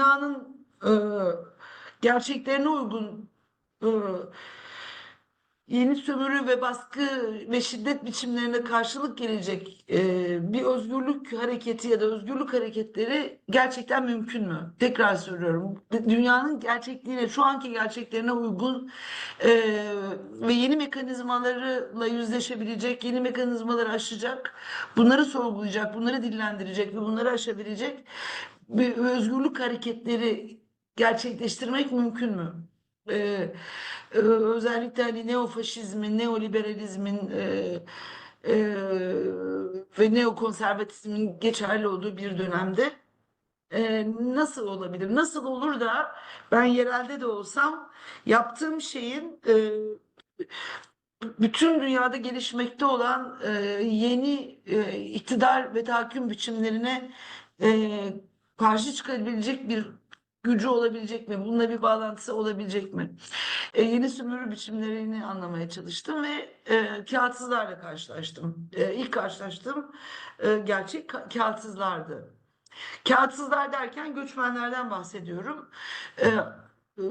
dünyanın e, gerçeklerine uygun e, yeni sömürü ve baskı ve şiddet biçimlerine karşılık gelecek e, bir özgürlük hareketi ya da özgürlük hareketleri gerçekten mümkün mü? Tekrar söylüyorum. Dünyanın gerçekliğine, şu anki gerçeklerine uygun e, ve yeni mekanizmalarla yüzleşebilecek, yeni mekanizmaları aşacak, bunları sorgulayacak, bunları dillendirecek ve bunları aşabilecek bir özgürlük hareketleri gerçekleştirmek mümkün mü? Ee, e, özellikle hani neofaşizmin, neoliberalizmin e, e, ve neokonservatizmin geçerli olduğu bir dönemde e, nasıl olabilir? Nasıl olur da ben yerelde de olsam yaptığım şeyin e, bütün dünyada gelişmekte olan e, yeni e, iktidar ve tahakküm biçimlerine e, karşı çıkabilecek bir gücü olabilecek mi? Bununla bir bağlantısı olabilecek mi? E, yeni sömürü biçimlerini anlamaya çalıştım ve e, kağıtsızlarla karşılaştım. E, ilk karşılaştığım e, gerçek ka- kağıtsızlardı. Kağıtsızlar derken göçmenlerden bahsediyorum. E, e,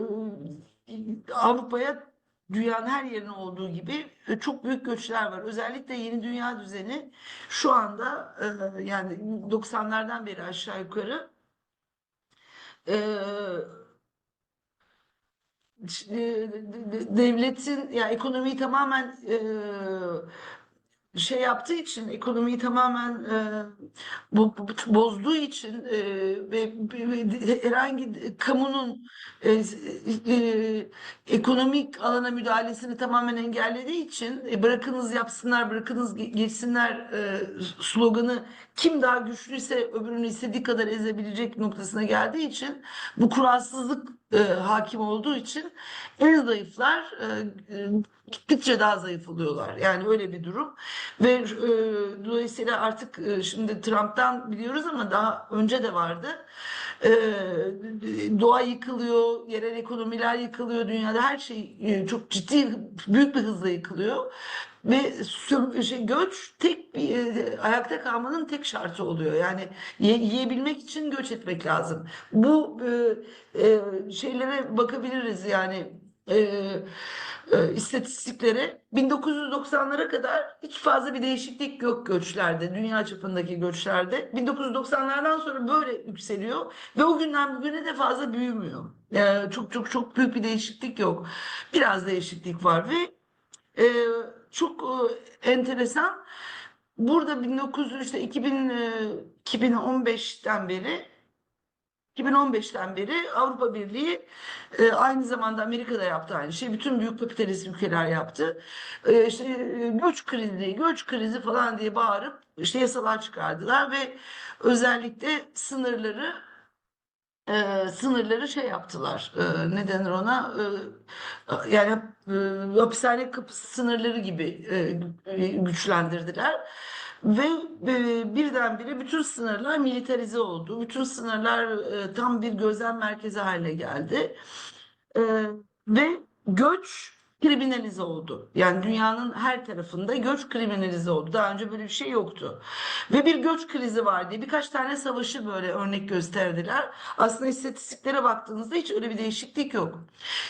Avrupa'ya dünyanın her yerine olduğu gibi e, çok büyük göçler var. Özellikle yeni dünya düzeni şu anda e, yani 90'lardan beri aşağı yukarı e, devletin ya ekonomiyi tamamen e, şey yaptığı için ekonomiyi tamamen e, bo- bo- bozduğu için e, ve, ve herhangi kamunun e, e, ekonomik alana müdahalesini tamamen engellediği için e, bırakınız yapsınlar, bırakınız ge- geçsinler e, sloganı kim daha güçlüyse öbürünü istediği kadar ezebilecek noktasına geldiği için bu kuralsızlık e, hakim olduğu için en zayıflar e, e, gittikçe daha zayıf oluyorlar. Yani öyle bir durum. Ve e, dolayısıyla artık e, şimdi Trump'tan biliyoruz ama daha önce de vardı. E, doğa yıkılıyor, yerel ekonomiler yıkılıyor, dünyada her şey e, çok ciddi, büyük bir hızla yıkılıyor. Ve sö- şey, göç tek bir e, ayakta kalmanın tek şartı oluyor. Yani ye- yiyebilmek için göç etmek lazım. Bu e, e, şeylere bakabiliriz yani e, e, istatistiklere 1990'lara kadar hiç fazla bir değişiklik yok göçlerde, dünya çapındaki göçlerde. 1990'lardan sonra böyle yükseliyor ve o günden bugüne de fazla büyümüyor. E, çok çok çok büyük bir değişiklik yok. Biraz değişiklik var ve e, çok e, enteresan. Burada 1900 işte 2000 e, 2015'ten beri 2015'ten beri Avrupa Birliği e, aynı zamanda Amerika'da yaptı aynı şey. Bütün büyük kapitalist ülkeler yaptı. E, e, göç krizi, göç krizi falan diye bağırıp işte yasalar çıkardılar ve özellikle sınırları sınırları şey yaptılar. E, ne denir ona? Yani e, hapishane kapısı sınırları gibi e, güçlendirdiler. Ve e, birdenbire bütün sınırlar militarize oldu. Bütün sınırlar e, tam bir gözlem merkezi haline geldi. E, ve göç kriminalize oldu. Yani dünyanın her tarafında göç kriminalize oldu. Daha önce böyle bir şey yoktu. Ve bir göç krizi var diye birkaç tane savaşı böyle örnek gösterdiler. Aslında istatistiklere baktığınızda hiç öyle bir değişiklik yok.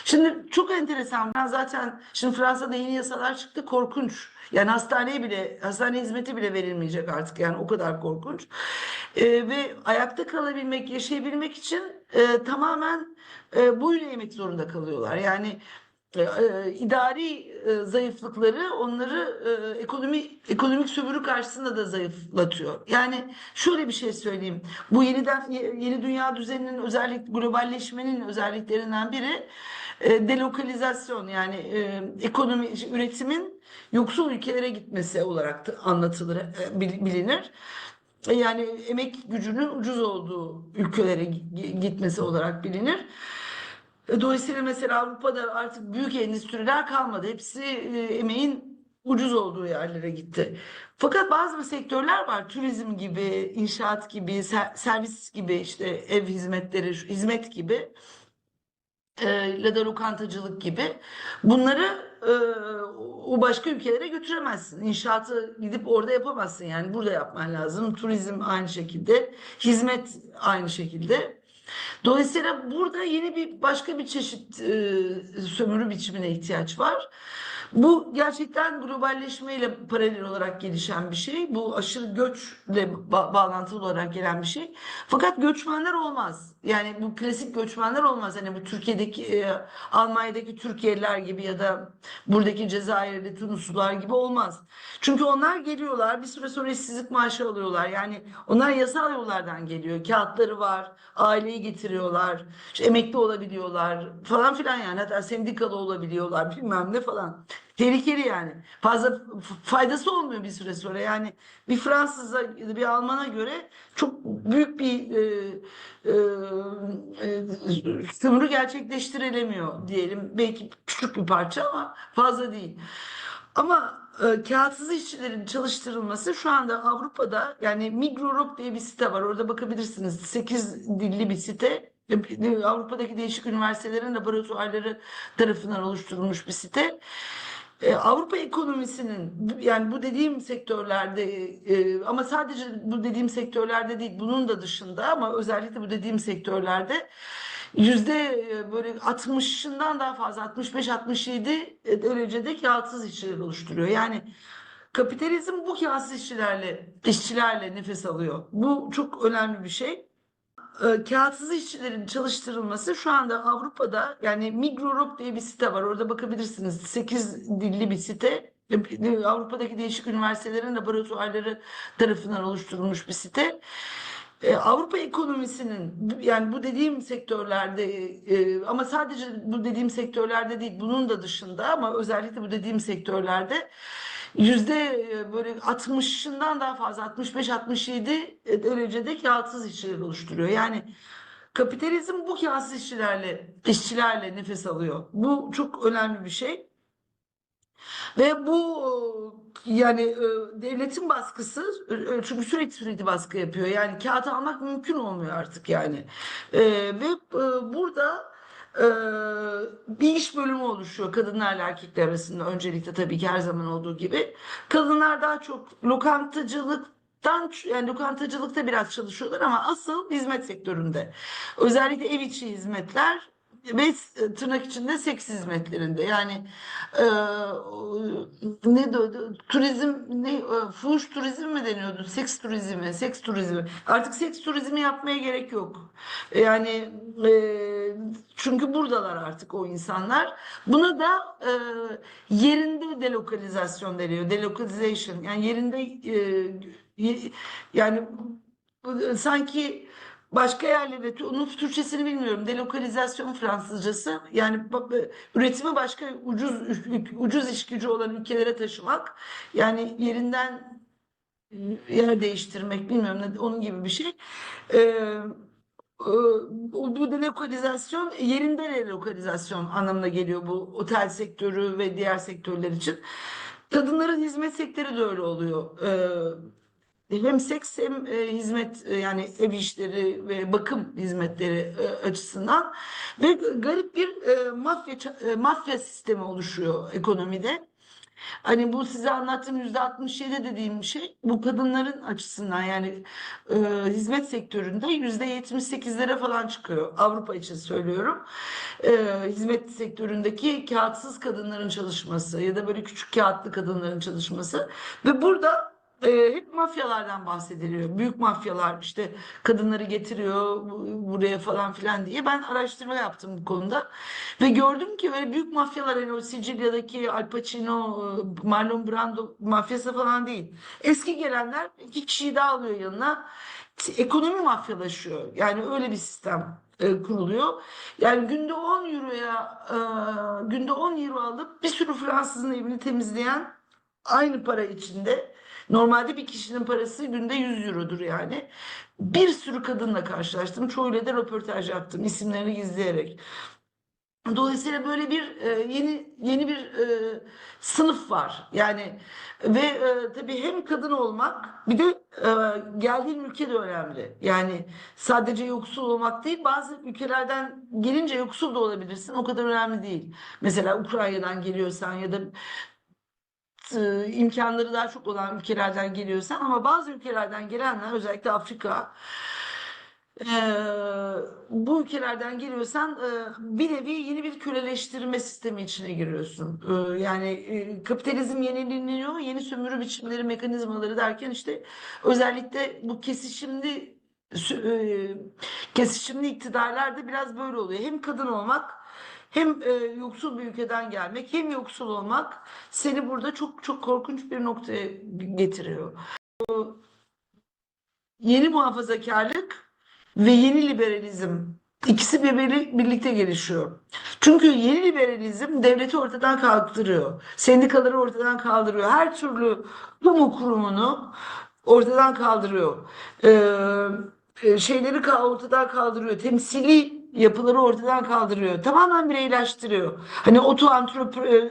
Şimdi çok enteresan. Ben zaten şimdi Fransa'da yeni yasalar çıktı. Korkunç. Yani hastaneye bile, hastane hizmeti bile verilmeyecek artık. Yani o kadar korkunç. Ee, ve ayakta kalabilmek, yaşayabilmek için e, tamamen e, boyun eğmek zorunda kalıyorlar. Yani idari e, zayıflıkları onları e, ekonomi ekonomik sömürü karşısında da zayıflatıyor. Yani şöyle bir şey söyleyeyim. Bu yeniden yeni dünya düzeninin özellik globalleşmenin özelliklerinden biri e, delokalizasyon yani e, ekonomi üretimin yoksul ülkelere gitmesi olarak da anlatılır, e, bil- bilinir. E, Yani emek gücünün ucuz olduğu ülkelere gi- gitmesi olarak bilinir. E, Dolayısıyla mesela Avrupa'da artık büyük endüstriler kalmadı. Hepsi e, emeğin ucuz olduğu yerlere gitti. Fakat bazı sektörler var. Turizm gibi, inşaat gibi, ser- servis gibi, işte ev hizmetleri, hizmet gibi e, ya da lokantacılık gibi. Bunları e, o başka ülkelere götüremezsin. İnşaatı gidip orada yapamazsın. Yani burada yapman lazım. Turizm aynı şekilde, hizmet aynı şekilde. Dolayısıyla burada yeni bir başka bir çeşit e, sömürü biçimine ihtiyaç var. Bu gerçekten globalleşmeyle paralel olarak gelişen bir şey. Bu aşırı göçle ba- bağlantılı olarak gelen bir şey. Fakat göçmenler olmaz. Yani bu klasik göçmenler olmaz. Hani bu Türkiye'deki, e, Almanya'daki Türkiye'liler gibi ya da buradaki Cezayir'de Tunuslular gibi olmaz. Çünkü onlar geliyorlar, bir süre sonra işsizlik maaşı alıyorlar. Yani onlar yasal yollardan geliyor. Kağıtları var, aileyi getiriyorlar, işte emekli olabiliyorlar falan filan yani. Hatta sendikalı olabiliyorlar bilmem ne falan. Tehlikeli yani. Fazla faydası olmuyor bir süre sonra. Yani bir Fransız'a bir Alman'a göre çok büyük bir e, e, e, gerçekleştirilemiyor diyelim. Belki küçük bir parça ama fazla değil. Ama e, kağıtsız işçilerin çalıştırılması şu anda Avrupa'da yani Migrorop diye bir site var. Orada bakabilirsiniz. 8 dilli bir site. Avrupa'daki değişik üniversitelerin laboratuvarları tarafından oluşturulmuş bir site. E, Avrupa ekonomisinin yani bu dediğim sektörlerde e, ama sadece bu dediğim sektörlerde değil bunun da dışında ama özellikle bu dediğim sektörlerde yüzde e, böyle 60'ından daha fazla 65-67 derecede kağıtsız işçiler oluşturuyor. Yani kapitalizm bu kağıtsız işçilerle işçilerle nefes alıyor. Bu çok önemli bir şey e, kağıtsız işçilerin çalıştırılması şu anda Avrupa'da yani Migrorop diye bir site var. Orada bakabilirsiniz. 8 dilli bir site. Avrupa'daki değişik üniversitelerin laboratuvarları tarafından oluşturulmuş bir site. E, Avrupa ekonomisinin yani bu dediğim sektörlerde e, ama sadece bu dediğim sektörlerde değil bunun da dışında ama özellikle bu dediğim sektörlerde yüzde e, böyle 60'ından daha fazla 65-67 derecede kağıtsız işçiler oluşturuyor. Yani kapitalizm bu kağıtsız işçilerle işçilerle nefes alıyor. Bu çok önemli bir şey. Ve bu yani e, devletin baskısı e, çünkü sürekli sürekli baskı yapıyor. Yani kağıt almak mümkün olmuyor artık yani. E, ve e, burada e, bir iş bölümü oluşuyor kadınlarla erkekler arasında öncelikle tabii ki her zaman olduğu gibi. Kadınlar daha çok lokantacılıktan yani lokantacılıkta biraz çalışıyorlar ama asıl hizmet sektöründe. Özellikle ev içi hizmetler ve s- tırnak içinde seks hizmetlerinde. Yani e, ne de, turizm ne e, fuhuş turizm mi deniyordu? Seks turizmi seks turizmi. Artık seks turizmi yapmaya gerek yok. Yani e, çünkü buradalar artık o insanlar. Buna da e, yerinde delokalizasyon deniyor. Delocalization yani yerinde e, yani bu- sanki Başka yerlere, onun Türkçesini bilmiyorum. Delokalizasyon Fransızcası. Yani üretimi başka ucuz ucuz iş gücü olan ülkelere taşımak. Yani yerinden e, yer değiştirmek bilmiyorum ne, onun gibi bir şey. Ee, e, bu delokalizasyon yerinde delokalizasyon anlamına geliyor bu otel sektörü ve diğer sektörler için. Kadınların hizmet sektörü de öyle oluyor. Ee, hem seks hem e, hizmet e, yani ev işleri ve bakım hizmetleri e, açısından ve garip bir e, mafya e, mafya sistemi oluşuyor ekonomide. Hani bu size anlattığım yüzde 67 dediğim şey bu kadınların açısından yani e, hizmet sektöründe yüzde 78'lere falan çıkıyor. Avrupa için söylüyorum. E, hizmet sektöründeki kağıtsız kadınların çalışması ya da böyle küçük kağıtlı kadınların çalışması ve burada e, hep mafyalardan bahsediliyor. Büyük mafyalar işte kadınları getiriyor bu- buraya falan filan diye. Ben araştırma yaptım bu konuda. Ve gördüm ki öyle büyük mafyalar hani o Sicilya'daki Al Pacino, e, Marlon Brando mafyası falan değil. Eski gelenler iki kişiyi daha alıyor yanına. Ekonomi mafyalaşıyor. Yani öyle bir sistem e, kuruluyor. Yani günde 10 euroya e, günde 10 euro alıp bir sürü Fransızın evini temizleyen aynı para içinde normalde bir kişinin parası günde 100 eurodur yani. Bir sürü kadınla karşılaştım. Çoğuyla da röportaj yaptım isimlerini gizleyerek. Dolayısıyla böyle bir e, yeni yeni bir e, sınıf var. Yani ve e, tabii hem kadın olmak bir de e, geldiğin ülke de önemli. Yani sadece yoksul olmak değil, bazı ülkelerden gelince yoksul da olabilirsin. O kadar önemli değil. Mesela Ukrayna'dan geliyorsan ya da e, imkanları daha çok olan ülkelerden geliyorsan ama bazı ülkelerden gelenler özellikle Afrika e, bu ülkelerden geliyorsan e, bir nevi yeni bir köleleştirme sistemi içine giriyorsun. E, yani kapitalizm yenileniyor, yeni sömürü biçimleri, mekanizmaları derken işte özellikle bu kesişimli kesişimli iktidarlarda biraz böyle oluyor. Hem kadın olmak hem e, yoksul bir ülkeden gelmek hem yoksul olmak seni burada çok çok korkunç bir noktaya getiriyor. Yeni muhafazakarlık ve yeni liberalizm ikisi birbiri birlikte gelişiyor. Çünkü yeni liberalizm devleti ortadan kaldırıyor. Sendikaları ortadan kaldırıyor. Her türlü kamu kurumunu ortadan kaldırıyor. Ee, e, şeyleri ortadan kaldırıyor. Temsili yapıları ortadan kaldırıyor. Tamamen bireyleştiriyor. Hani oto antrepre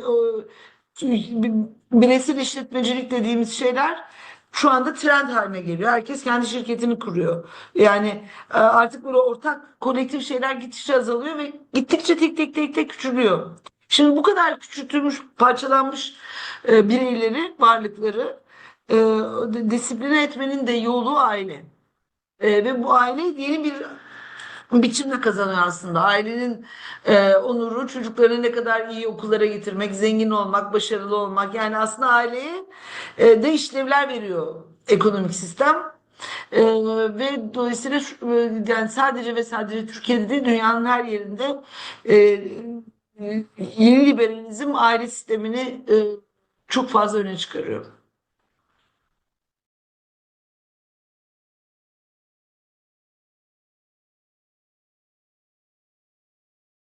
bireysel işletmecilik dediğimiz şeyler şu anda trend haline geliyor. Herkes kendi şirketini kuruyor. Yani e, artık böyle ortak kolektif şeyler gittikçe azalıyor ve gittikçe tek tek tek tek küçülüyor. Şimdi bu kadar küçültülmüş, parçalanmış e, bireyleri, varlıkları e, disipline etmenin de yolu aile. Ve bu aile yeni bir biçimle kazanıyor aslında. Ailenin e, onuru çocuklarını ne kadar iyi okullara getirmek, zengin olmak, başarılı olmak. Yani aslında aileye e, de işlevler veriyor ekonomik sistem. E, ve dolayısıyla e, yani sadece ve sadece Türkiye'de değil dünyanın her yerinde e, yeni liberalizm aile sistemini e, çok fazla öne çıkarıyor.